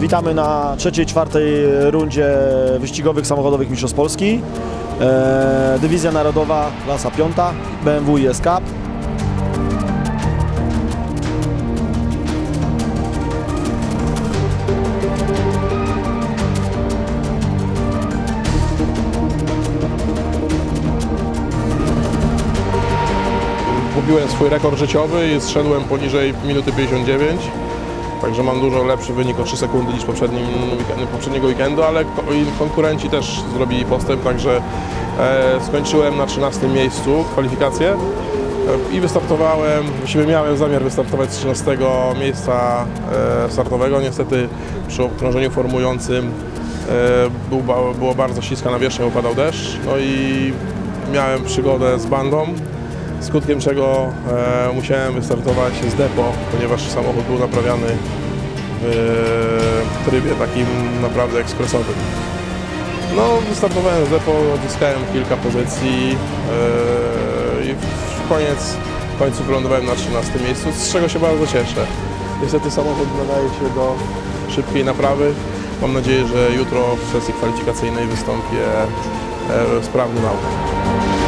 Witamy na trzeciej, czwartej rundzie wyścigowych samochodowych Mistrzostw Polski. E, Dywizja Narodowa, klasa piąta, BMW i Cup. Pobiłem swój rekord życiowy i zszedłem poniżej minuty 59. Także mam dużo lepszy wynik o 3 sekundy niż poprzedniego weekendu, ale konkurenci też zrobili postęp, także e, skończyłem na 13 miejscu kwalifikacje e, i wystartowałem, właściwie miałem zamiar wystartować z 13 miejsca e, startowego. Niestety przy okrążeniu formującym było bardzo śliska nawierzchnia, upadał deszcz, no i miałem przygodę z bandą, skutkiem czego e, musiałem wystartować z depo, ponieważ samochód był naprawiany w trybie takim naprawdę ekspresowym. No, wystartowałem z depo, odzyskałem kilka pozycji e, i w koniec, w końcu wylądowałem na 13 miejscu, z czego się bardzo cieszę. Niestety samochód nadaje się do szybkiej naprawy. Mam nadzieję, że jutro w sesji kwalifikacyjnej wystąpię e, sprawnym autem.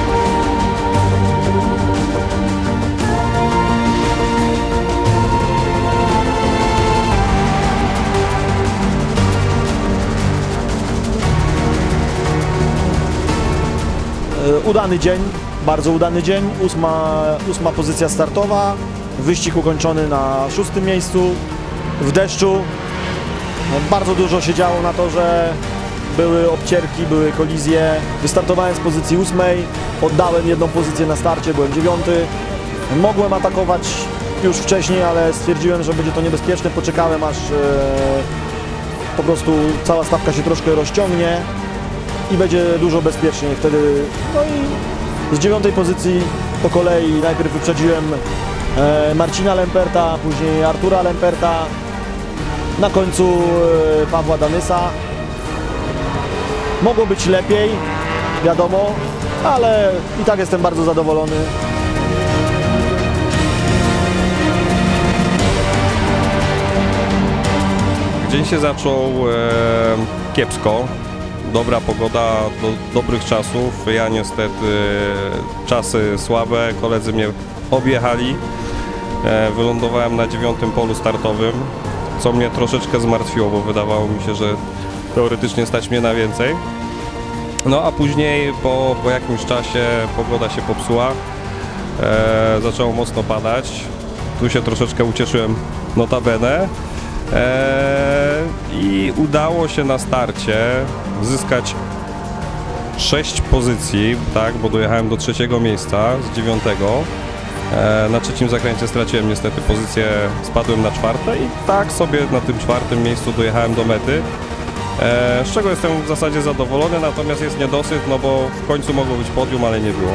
Udany dzień, bardzo udany dzień. Ósma, ósma pozycja startowa. Wyścig ukończony na szóstym miejscu w deszczu. No, Bardzo dużo się działo na torze. Były obcierki, były kolizje. Wystartowałem z pozycji ósmej. Oddałem jedną pozycję na starcie, byłem dziewiąty. Mogłem atakować już wcześniej, ale stwierdziłem, że będzie to niebezpieczne. Poczekałem aż e, po prostu cała stawka się troszkę rozciągnie i będzie dużo bezpieczniej wtedy. No i z dziewiątej pozycji po kolei najpierw wyprzedziłem e, Marcina Lemperta, później Artura Lemperta, na końcu e, Pawła Danysa. Mogło być lepiej, wiadomo, ale i tak jestem bardzo zadowolony. Dzień się zaczął e, kiepsko. Dobra pogoda do dobrych czasów. Ja niestety czasy słabe. Koledzy mnie objechali. E, wylądowałem na dziewiątym polu startowym, co mnie troszeczkę zmartwiło, bo wydawało mi się, że teoretycznie stać mnie na więcej. No a później po, po jakimś czasie pogoda się popsuła. E, zaczęło mocno padać. Tu się troszeczkę ucieszyłem notabene. Eee, I udało się na starcie zyskać 6 pozycji, tak, bo dojechałem do trzeciego miejsca z dziewiątego. Eee, na trzecim zakręcie straciłem niestety pozycję, spadłem na czwarte i tak sobie na tym czwartym miejscu dojechałem do mety. Eee, z czego jestem w zasadzie zadowolony, natomiast jest niedosyt, no bo w końcu mogło być podium, ale nie było.